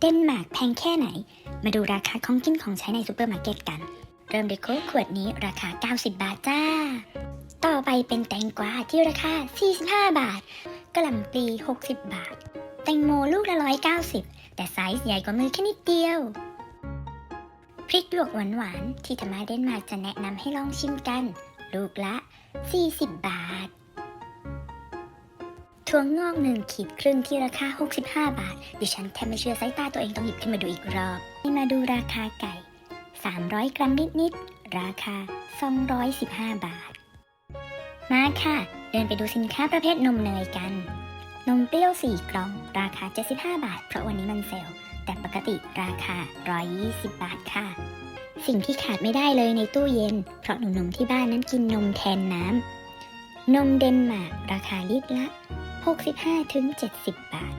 เดนมาร์กแพงแค่ไหน มาดูราคาของกินของใช้ในซูเปอร์มาร์เก็ตกัน เริ่มด้วยโค้กขวดนี้ราคา 90 บาทจ้า ต่อไปเป็นแตงกวาที่ราคา 45 บาทกระหล่ำปลี60 บาท แตงโมลูกละ 190 แต่ไซส์ใหญ่กว่ามือแค่นิดเดียว พริกหยวกหวานๆที่ธรรมาเดนมาร์กจะแนะนำให้ลองชิมกัน ลูกละ 40 บาท ถั่วงอกหนึ่งขีดครึ่งที่ราคา 65 บาท ดิฉันแทบไม่เชื่อสายตาตัวเองต้องหยิบขึ้นมาดูอีกรอบให้มาดูราคาไก่ 300 กรัมนิดๆ ราคา 215 บาท มาค่ะ เดินไปดูสินค้าประเภทนมเนยกัน นมเปรี้ยว 4 กล่อง ราคา 75 บาท เพราะวันนี้มันเซลล์แต่ปกติราคา 120 บาทค่ะ สิ่งที่ขาดไม่ได้เลยในตู้เย็น เพราะหนุ่มๆที่บ้านนั้นกินนมแทนน้ำนมเดนมาร์กราคาลิตรละ 65-70 บาท